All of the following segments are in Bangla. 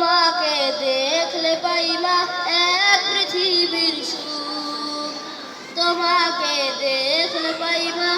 তোমাকে দেখলে পাই না এক পৃথিবীর সুখ। তোমাকে দেখলে পাই না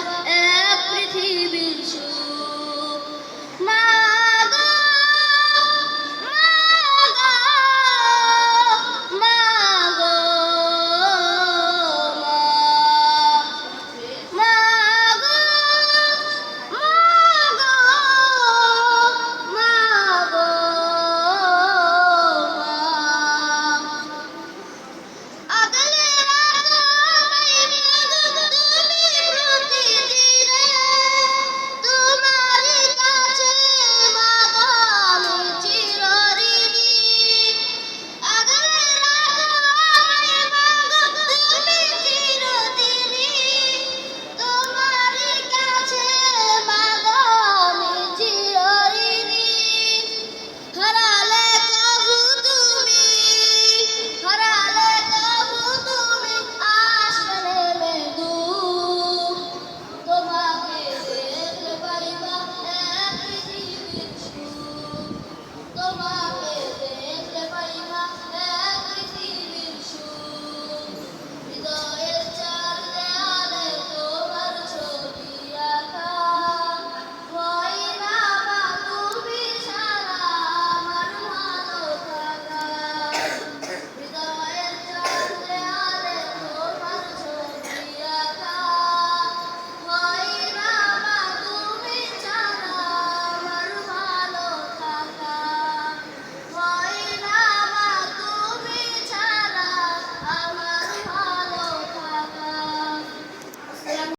Jehovah.